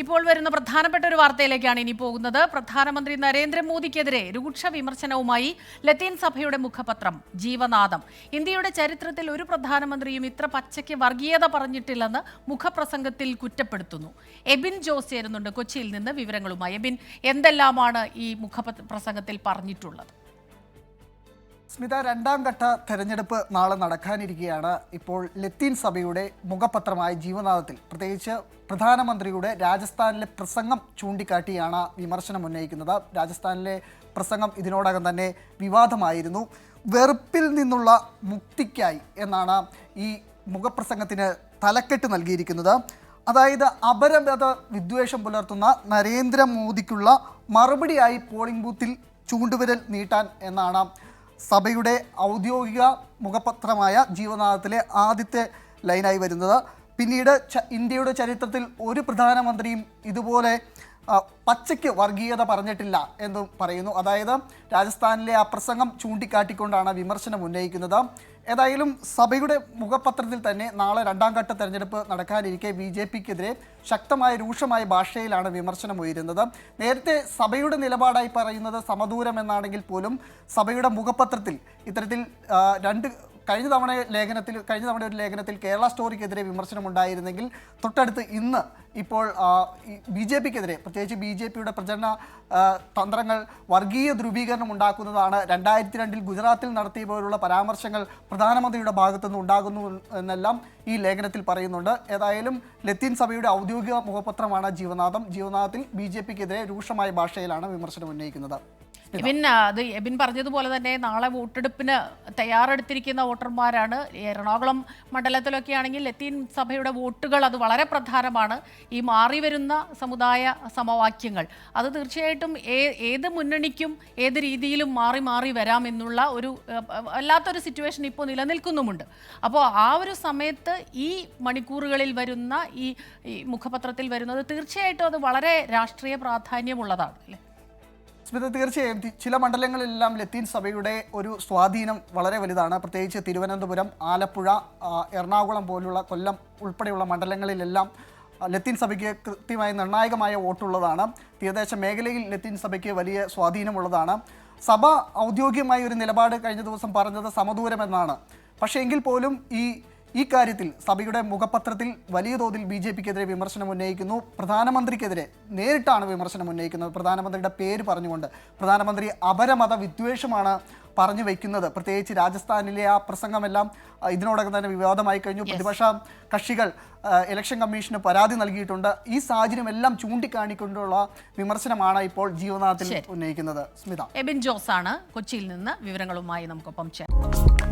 ഇപ്പോൾ വരുന്ന പ്രധാനപ്പെട്ട ഒരു വാർത്തയിലേക്കാണ് ഇനി പോകുന്നത്. പ്രധാനമന്ത്രി നരേന്ദ്രമോദിക്കെതിരെ രൂക്ഷ വിമർശനവുമായി ലത്തീൻ സഭയുടെ മുഖപത്രം ജീവനാദം. ഇന്ത്യയുടെ ചരിത്രത്തിൽ ഒരു പ്രധാനമന്ത്രിയും ഇത്ര പച്ചയ്ക്ക് വർഗീയത പറഞ്ഞിട്ടില്ലെന്ന് മുഖപ്രസംഗത്തിൽ കുറ്റപ്പെടുത്തുന്നു. എബിൻ ജോസ് ചേരുന്നുണ്ട് കൊച്ചിയിൽ നിന്ന് വിവരങ്ങളുമായി. എബിൻ എന്തെല്ലാമാണ് ഈ മുഖപ്രസംഗത്തിൽ പറഞ്ഞിട്ടുള്ളത്? സ്മിത രണ്ടാം ഘട്ട തെരഞ്ഞെടുപ്പ് നാളെ നടക്കാനിരിക്കുകയാണ് ഇപ്പോൾ ലത്തീൻ സഭയുടെ മുഖപത്രമായ ജീവനാഥത്തിൽ പ്രത്യേകിച്ച് പ്രധാനമന്ത്രിയുടെ രാജസ്ഥാനിലെ പ്രസംഗം ചൂണ്ടിക്കാട്ടിയാണ് വിമർശനം ഉന്നയിക്കുന്നത്. രാജസ്ഥാനിലെ പ്രസംഗം ഇതിനോടകം തന്നെ വിവാദമായിരുന്നു. വെറുപ്പിൽ നിന്നുള്ള മുക്തിക്കായി എന്നാണ് ഈ മുഖപ്രസംഗത്തിന് തലക്കെട്ട് നൽകിയിരിക്കുന്നത്. അതായത് അപരമത വിദ്വേഷം പുലർത്തുന്ന നരേന്ദ്രമോദിക്കുള്ള മറുപടിയായി പോളിംഗ് ബൂത്തിൽ ചൂണ്ടുവിരൽ നീട്ടാൻ എന്നാണ് സഭയുടെ ഔദ്യോഗിക മുഖപത്രമായ ജീവനാഥത്തിലെ ആദ്യത്തെ ലൈനായി വരുന്നത്. പിന്നീട് ഇന്ത്യയുടെ ചരിത്രത്തിൽ ഒരു പ്രധാനമന്ത്രിയും ഇതുപോലെ പച്ചയ്ക്ക് വർഗീയത പറഞ്ഞിട്ടില്ല എന്ന് പറയുന്നു. അതായത് രാജസ്ഥാനിലെ ആ പ്രസംഗം ചൂണ്ടിക്കാട്ടിക്കൊണ്ടാണ് വിമർശനം ഉന്നയിക്കുന്നത്. ഏതായാലും സഭയുടെ മുഖപത്രത്തിൽ തന്നെ നാളെ രണ്ടാം ഘട്ട തെരഞ്ഞെടുപ്പ് നടക്കാനിരിക്കെ ബി ജെ പിക്കെതിരെ ശക്തമായ രൂക്ഷമായ ഭാഷയിലാണ് വിമർശനം ഉയരുന്നത്. നേരത്തെ സഭയുടെ നിലപാടായി പറയുന്നത് സമദൂരം എന്നാണെങ്കിൽ പോലും സഭയുടെ മുഖപത്രത്തിൽ ഇത്തരത്തിൽ രണ്ട് കഴിഞ്ഞ തവണ ലേഖനത്തിൽ കഴിഞ്ഞ തവണ ഒരു ലേഖനത്തിൽ കേരള സ്റ്റോറിക്കെതിരെ വിമർശനം ഉണ്ടായിരുന്നെങ്കിൽ തൊട്ടടുത്ത് ഇന്ന് ഇപ്പോൾ ബി ജെ പിക്കെതിരെ പ്രത്യേകിച്ച് ബി ജെ പിയുടെ പ്രചരണ തന്ത്രങ്ങൾ വർഗീയ ധ്രുവീകരണം ഉണ്ടാക്കുന്നതാണ്. രണ്ടായിരത്തി രണ്ടിൽ ഗുജറാത്തിൽ നടത്തിയ പോലുള്ള പരാമർശങ്ങൾ പ്രധാനമന്ത്രിയുടെ ഭാഗത്തുനിന്ന് ഉണ്ടാകുന്നു എന്നെല്ലാം ഈ ലേഖനത്തിൽ പറയുന്നുണ്ട്. ഏതായാലും ലത്തീൻ സഭയുടെ ഔദ്യോഗിക മുഖപത്രമാണ് ജീവനാഥം ജീവനാഥത്തിൽ ബി ജെ പിക്കെതിരെ രൂക്ഷമായ ഭാഷയിലാണ് വിമർശനം ഉന്നയിക്കുന്നത്. എബിൻ അത് എബിൻ പറഞ്ഞതുപോലെ തന്നെ നാളെ വോട്ടെടുപ്പിന് തയ്യാറെടുത്തിരിക്കുന്ന വോട്ടർമാരാണ്. എറണാകുളം മണ്ഡലത്തിലൊക്കെ ആണെങ്കിൽ ലത്തീൻ സഭയുടെ വോട്ടുകൾ അത് വളരെ പ്രധാനമാണ്. ഈ മാറി വരുന്ന സമുദായ സമവാക്യങ്ങൾ. അത് തീർച്ചയായിട്ടും ഏത് മുന്നണിക്കും ഏത് രീതിയിലും മാറി മാറി വരാമെന്നുള്ള ഒരു വല്ലാത്തൊരു സിറ്റുവേഷൻ ഇപ്പോൾ നിലനിൽക്കുന്നുമുണ്ട്. അപ്പോൾ ആ ഒരു സമയത്ത് ഈ മണിക്കൂറുകളിൽ വരുന്ന ഈ മുഖപത്രത്തിൽ വരുന്നത് തീർച്ചയായിട്ടും അത് വളരെ രാഷ്ട്രീയ പ്രാധാന്യമുള്ളതാണ് അല്ലേ? സ്മിത തീർച്ചയായും ചില മണ്ഡലങ്ങളിലെല്ലാം ലത്തീൻ സഭയുടെ ഒരു സ്വാധീനം വളരെ വലുതാണ്. പ്രത്യേകിച്ച് തിരുവനന്തപുരം ആലപ്പുഴ എറണാകുളം പോലുള്ള കൊല്ലം ഉൾപ്പെടെയുള്ള മണ്ഡലങ്ങളിലെല്ലാം ലത്തീൻ സഭയ്ക്ക് കൃത്യമായി നിർണായകമായ വോട്ടുള്ളതാണ്. തീരദേശ മേഖലയിൽ ലത്തീൻ സഭയ്ക്ക് വലിയ സ്വാധീനമുള്ളതാണ്. സഭ ഔദ്യോഗികമായ ഒരു നിലപാട് കഴിഞ്ഞ ദിവസം പറഞ്ഞത് സമദൂരമെന്നാണ്. പക്ഷേ എങ്കിൽ പോലും ഈ ഈ കാര്യത്തിൽ സഭയുടെ മുഖപത്രത്തിൽ വലിയ തോതിൽ ബി ജെ പിക്കെതിരെ വിമർശനം ഉന്നയിക്കുന്നു. പ്രധാനമന്ത്രിക്കെതിരെ നേരിട്ടാണ് വിമർശനം ഉന്നയിക്കുന്നത്. പ്രധാനമന്ത്രിയുടെ പേര് പറഞ്ഞുകൊണ്ട് പ്രധാനമന്ത്രി അപരമത വിദ്വേഷമാണ് പറഞ്ഞു വയ്ക്കുന്നത് പ്രത്യേകിച്ച് രാജസ്ഥാനിലെ ആ പ്രസംഗമെല്ലാം ഇതിനോടകം തന്നെ വിവാദമായി കഴിഞ്ഞു. പ്രതിപക്ഷ കക്ഷികൾ ഇലക്ഷൻ കമ്മീഷന് പരാതി നൽകിയിട്ടുണ്ട്. ഈ സാഹചര്യം എല്ലാം ചൂണ്ടിക്കാണിക്കൊണ്ടുള്ള വിമർശനമാണ് ഇപ്പോൾ ജീവനാഥത്തിൽ ഉന്നയിക്കുന്നത്. സ്മിത. എബിൻ ജോസ് ആണ്. കൊച്ചിയിൽ നിന്ന് വിവരങ്ങളുമായി നമുക്കൊപ്പം ചേർന്നത്.